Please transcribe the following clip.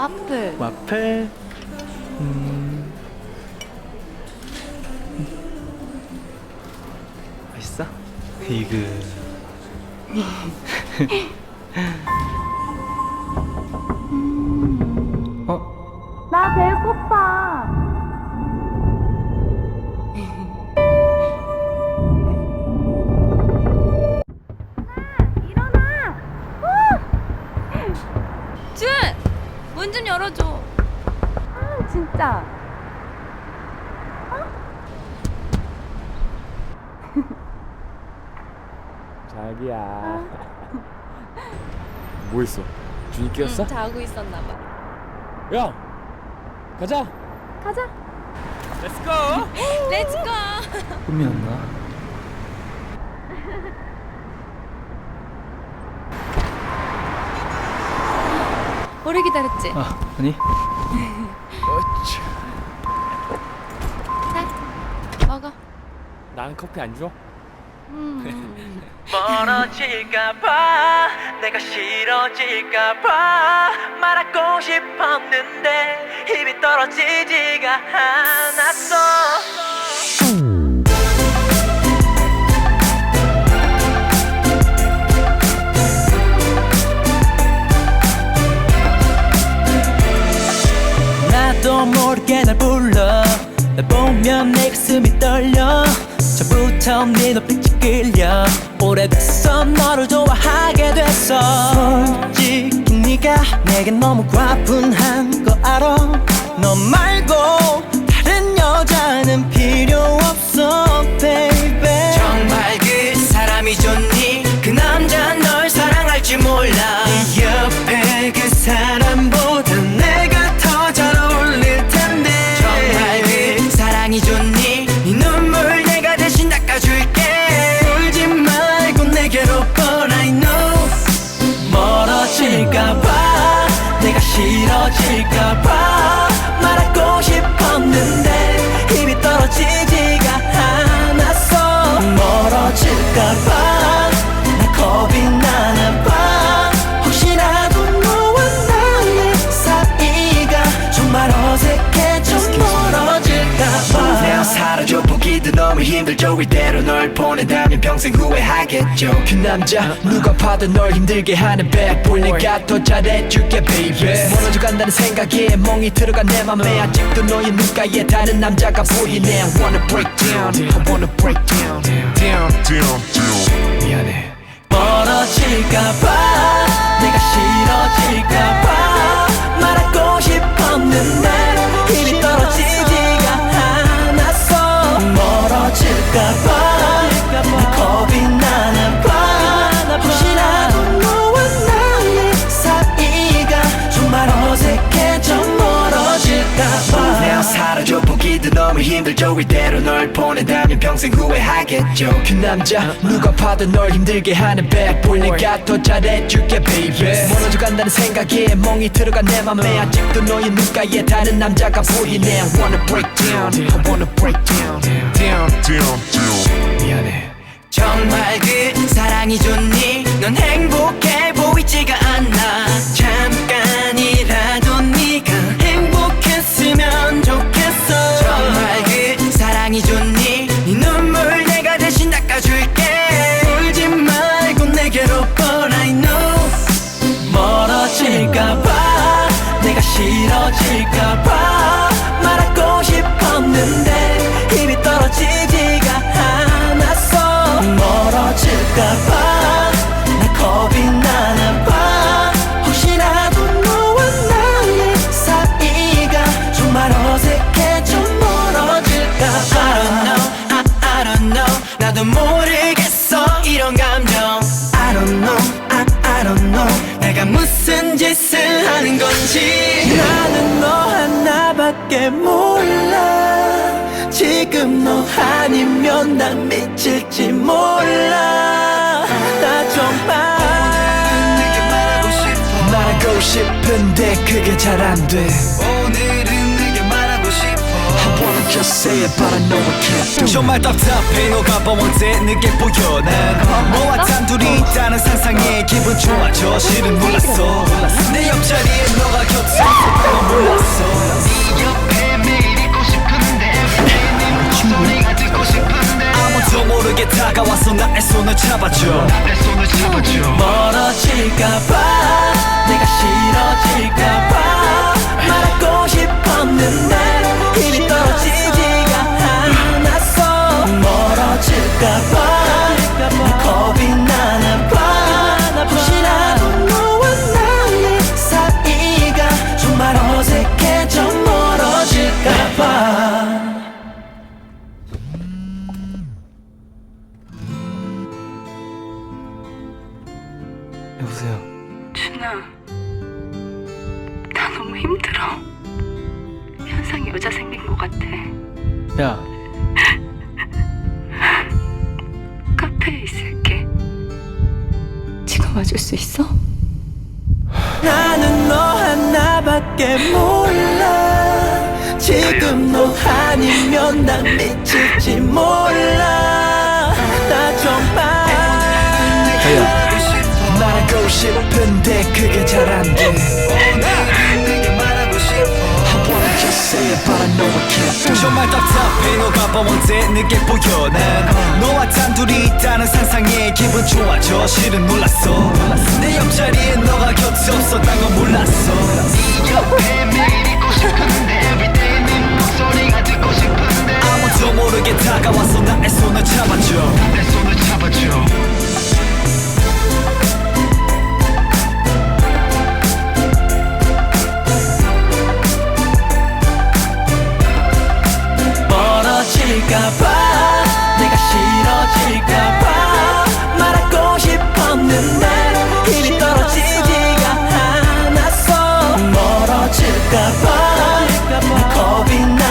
와플. 와플 음 맛있어? 이그 진짜. 자기야. 뭐 했어? 준이? 응, 자고 있었나 봐. 야, 가자. 가자. Let's go. 렛츠고! 꿈이었나? 오래 기다렸지? 아 아니 자, 먹어. 난 커피 안 줘? 음. 멀어질까봐 내가 싫어질까봐 말하고 싶었는데 입이 떨어지지가 않았어 모르게 날 불러. 날 보면 내 가슴이 떨려. 처음부터 네 눈빛이 끌려. 오래됐어. 너를 좋아하게 됐어. 솔직히 네가 내게 너무 과분한 거 알아 멀어질까봐. 나 겁이 나나 봐. 혹시라도 너와 나의 사이가 정말 어색해 좀 멀어질까봐. 내가 사라져. 보기도 너무 힘들죠. 이대로 널 보낸다면 평생 후회하겠죠. 그 남자 누가 봐도 널 힘들게 하는 boy 내가 더 잘해줄게 baby. 멀어져 간다는 생각에 멍이 들어간 내 맘에 아직도 너의 눈가에 다른 남자가 보이네. I wanna break down. I wanna break down 너무 힘들죠. 이대로 널 보낸다면 평생 후회하겠죠. 그 남자 누가 봐도 널 힘들게 하는 boy 내가 더 잘해줄게 baby. 멀어져 간다는 생각에 멍이 들어간 내 맘에 아직도 너의 눈가에 다른 남자가 보이네. I wanna break down. I wanna break down. Down 미안해. 정말 그 사랑이 좋니? 넌 행복해 보이지가 않아 잠깐 내가 싫어질까봐 말하고 싶었는데 힘이 떨어지지가 않았어. 멀어질까봐 나 겁이 나 무슨 짓을 하는 건지. 나는 너 하나밖에 몰라. 지금 너 아니면 난 미칠지 몰라. 나 정말 말하고 싶은데 그게 잘 안돼. 오늘은 내게 말하고 싶어. I wanna just say it but I know I can't do it. 정말 답답해 너가 뻔한데 늦게 보여. 난 너와 단둘이 있다는 상상에 기분 좋아져 실은 몰랐어. 내 옆자리에 너가 곁에 건 몰랐어. 네 옆에 매일 있고 싶은데 내 목소리가 듣고 싶은데. 아무도 모르게 다가와서 나의 손을 잡아줘. 나의 손을 잡아줘. 멀어질까봐 여보세요. 준아, 나 너무 힘들어. 현상이 여자 생긴 것 같아. 야, 카페에 있을게. 지금 와줄 수 있어? 나는 너 하나밖에 몰라 지금 너 아니면 난 미칠지 몰라 it 정말 답답해. 너가 뻔한데 늦게 보여 난 너와 단둘이 있다는 상상에 기분 좋아져. 실은 몰랐어. 내 옆자리에 너가 곁에 없었단 건 몰랐어. 네 옆에 매일 있고 싶은데 멀어질까봐. 내가 싫어질까봐. 말하고 싶었는데 힘이 떨어지지가 않았어. 멀어질까봐. 겁이 나나